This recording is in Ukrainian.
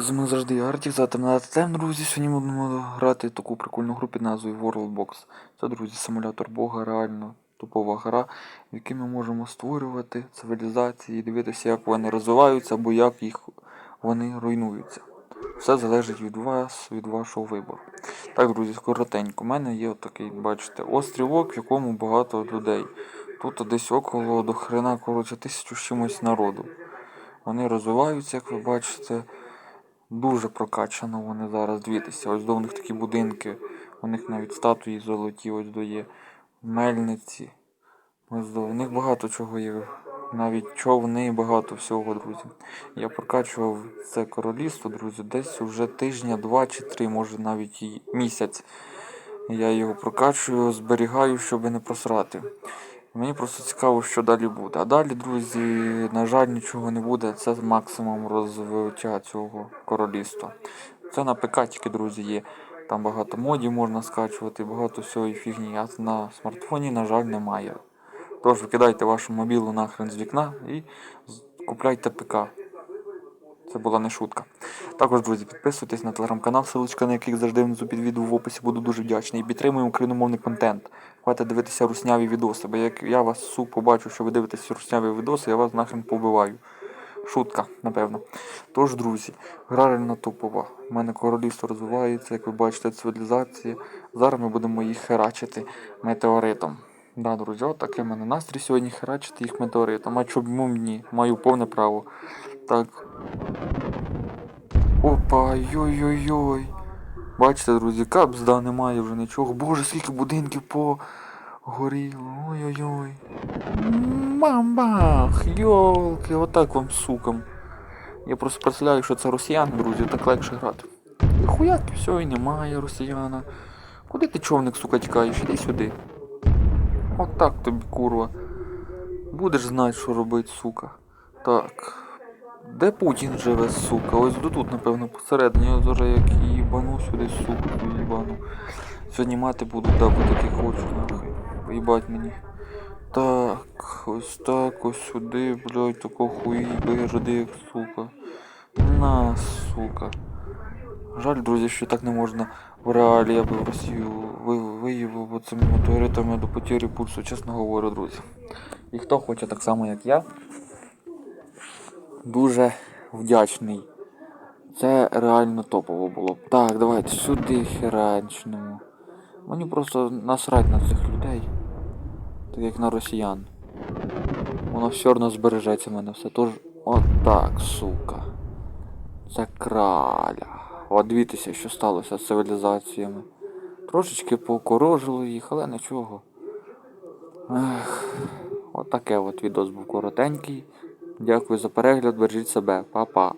з мене завжди Артік, на тем, друзі. Сьогодні будемо грати таку прикольну гру під назвою World Box. Це, друзі, симулятор Бога, реально тупова гра, в якій ми можемо створювати цивілізації, дивитися, як вони розвиваються або як їх вони руйнуються. Все залежить від вас, від вашого вибору. Так, друзі, коротенько. У мене є такий, бачите, острівок, в якому багато людей. Тут десь около до хрена, коротше, тисячу з чимось народу. Вони розвиваються, як ви бачите. Дуже прокачано вони зараз. Дивіться, ось до них такі будинки. У них навіть статуї золоті, ось до є. Мельниці. Ось до. У них багато чого є. Навіть човни, і багато всього, друзі. Я прокачував це королівство, друзі, десь вже тижня, два чи три, може навіть і місяць. Я його прокачую, зберігаю, щоб не просрати. Мені просто цікаво, що далі буде. А далі, друзі, на жаль, нічого не буде. Це максимум розвиття цього королівства. Це на ПК тільки, друзі, є. Там багато модів можна скачувати, багато всього фігні. А на смартфоні, на жаль, немає. Тож викидайте вашу мобілу нахрен з вікна і купляйте ПК. Це була не шутка. Також, друзі, підписуйтесь на телеграм-канал, ссылочка на який завжди внизу під відео в описі буду дуже вдячний. І підтримуємо україномовний контент. Хватить дивитися русняві відоси, бо як я вас сук побачу, що ви дивитесь русняві відоси, я вас нахрен побиваю. Шутка, напевно. Тож, друзі, гра реально топова. У мене королівство розвивається, як ви бачите, цивілізації. Зараз ми будемо їх херачити метеоритом. Да, друзі, от такий в мене настрій сьогодні херачити їх метеоритом. А чому ні? Маю повне право. Так. Опа, йой-йой-йой. Бачите, друзі, капзда немає вже нічого. Боже, скільки будинків погоріло. Ой-ой-ой. Бам-бах! Йолки, отак вам сукам. Я просто представляю, що це росіяни, друзі, так легше грати. Хуяки, все, і немає росіяна. Куди ти човник, сука, тікаєш? Іди сюди. Отак тобі, курва. Будеш знати, що робити, сука. Так. Де Путін живе, сука? Ось тут, напевно, посередині. Я зараз як їбану сюди, сука, їбану. Сьогодні мати буду, да, бо таки хочу, нахуй. Поїбать мені. Так, ось так, ось сюди, блядь, тако хуї, як сука. На, сука. Жаль, друзі, що так не можна в реалі, я би в Росію ви- виявив цими метеоритами до потері пульсу, чесно говорю, друзі. І хто хоче так само, як я, дуже вдячний. Це реально топово було. Так, давайте сюди херанчнемо. Мені просто насрать на цих людей. Так як на росіян. Воно все одно збережеться в мене все. Тож отак, сука. Це краля. От дивіться, що сталося з цивілізаціями. Трошечки покорожили їх, але нічого. Ех, от таке от відос був коротенький. Дякую за перегляд, бережіть себе, Па-па.